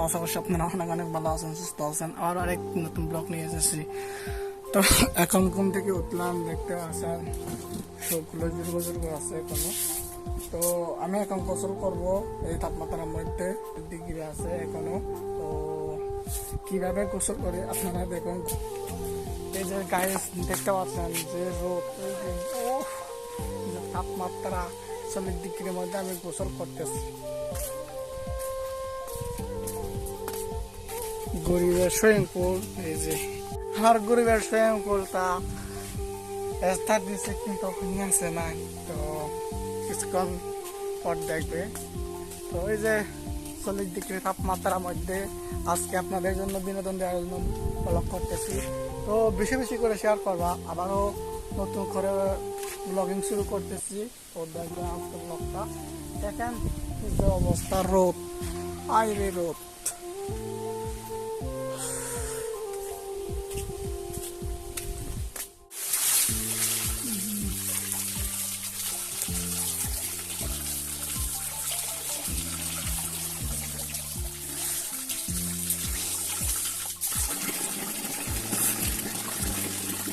আশা করছি আপনারা অনেক অনেক ভালো আছেন সুস্থ আছেন আর আরেক নতুন ব্লগ নিয়ে এসেছি তো এখন ঘুম থেকে উঠলাম দেখতে আসেন সবগুলো জুড়ব জুড়ব আছে এখনও তো আমি এখন গোসল করব এই তাপমাত্রার মধ্যে ডিগ্রি আছে এখনও তো কীভাবে গোসল করে আপনারা দেখুন এই যে গায়ে দেখতে পাচ্ছেন যে রোদ তাপমাত্রা চল্লিশ ডিগ্রির মধ্যে আমি গোসল করতেছি গরিবের পুল এই যে আমার গরিবের সুইমিং পুলটা স্টার দিচ্ছে কিন্তু আছে না তো কিছুক্ষণ পর দেখবে। তো ওই যে চল্লিশ ডিগ্রি তাপমাত্রার মধ্যে আজকে আপনাদের জন্য বিনোদন দেওয়ার জন্য ব্লগ করতেছি। তো বেশি বেশি করে শেয়ার করবা। আবারও নতুন করে ব্লগিং শুরু করতেছি। তো দেখবেন আজকে ব্লগটা দেখেন যে অবস্থা, রোদ, আইরে রোদ।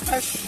Bye.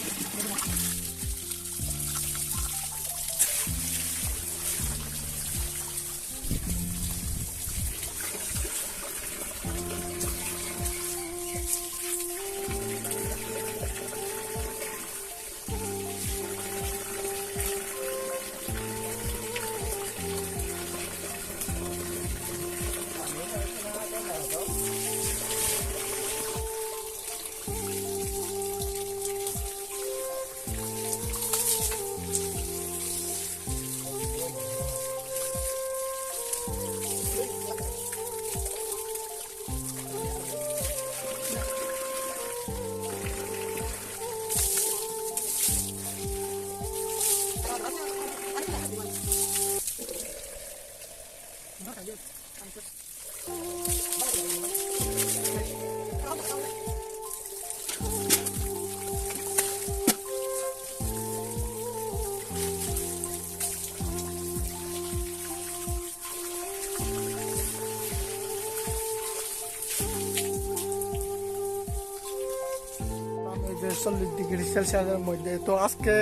চল্লিশ ডিগ্রি সেলসিয়াসের মধ্যে তো আজকে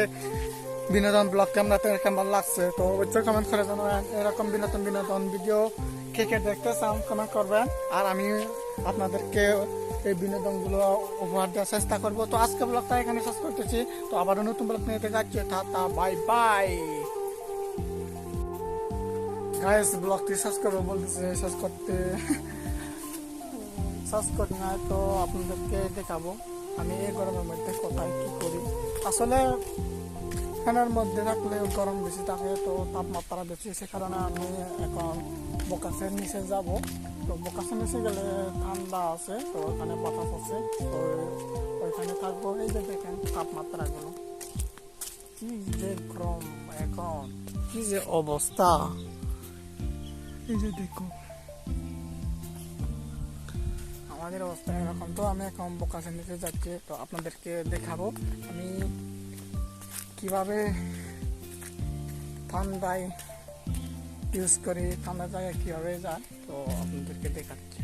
বিনোদন ব্লগ কেমন কেমন লাগছে? তো অবশ্যই কমেন্ট করে জানাবেন। এরকম বিনোদন বিনোদন ভিডিও কে কে দেখতে চান কমেন্ট করবেন। আর আমি আপনাদেরকে এই বিনোদনগুলো উপহার দেওয়ার চেষ্টা করব। তো আজকে ব্লগটা এখানে শেষ করতেছি। তো আবারও নতুন ব্লগ নিয়ে যাচ্ছে টাটা, বাই বাই। গাইস ব্লগটি শেষ করব বলতেছে, শেষ করতে শেষ করি না, তো আপনাদেরকে দেখাবো। আমি এই গরমের মধ্যে কোথায় কি করি। আসলে ফ্যানের মধ্যে থাকলে গরম বেশি থাকে, তো তাপমাত্রা বেশি, সে কারণে আমি এখন বোকাসের নিচে যাব। তো বোকাসের নিচে গেলে ঠান্ডা আছে, তো ওখানে বাতাস আছে, তো ওইখানে থাকব। এই যে দেখেন তাপমাত্রাগুলো। কি যে গরম এখন, কি যে অবস্থা। এই যে দেখুন আমাদের অবস্থা এরকম। তো আমি এখন বোকাসের নিচে যাচ্ছি, তো আপনাদেরকে দেখাবো। আমি কীভাবে ঠান্ডায় ইউজ করি ঠান্ডা জায়গায় কীভাবে যায় তো আপনাদেরকে দেখাচ্ছি।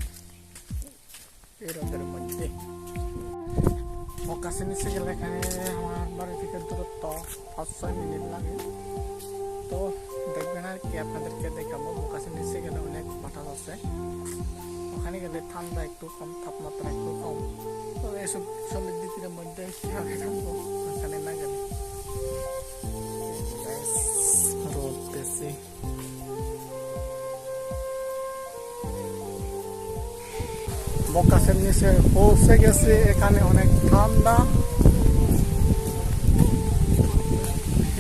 এই রোদের মধ্যে। বোকাসের নিচে গেলে এখানে আমার বাড়ি থেকে দূরত্ব পাঁচ, ছয় মিনিট লাগে। তো দেখবেন আর কি, আপনাদেরকে দেখাবো। বোকাসের নিচে গেলে অনেক বাতাস আছে। ওখানে গেলে ঠান্ডা একটু কম, তাপমাত্রা একটু কম। তো এসব চল্লিশ ডিগ্রির মধ্যে কীভাবে থাকব, ওখানে না গেলে। রোদ বকাসের নিচে পৌঁছে গেছে এখানে অনেক ঠান্ডা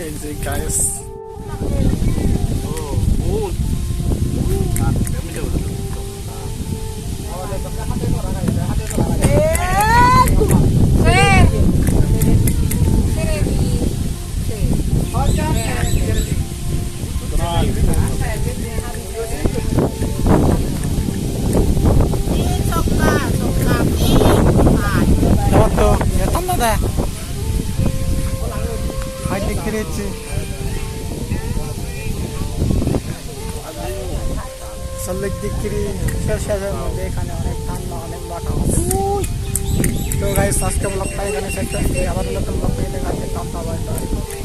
এই যে guys tanda dah. Hadi kereta. সল্লিক দিকিরি শেষের মধ্যে এখানে অনেক ঠান্ডা অনেক বাটা তো গাইস আজকে ব্লগটা এখানে শেষ করছি আবার নতুন ব্লগ নিয়ে দেখা হচ্ছে টাটা বাই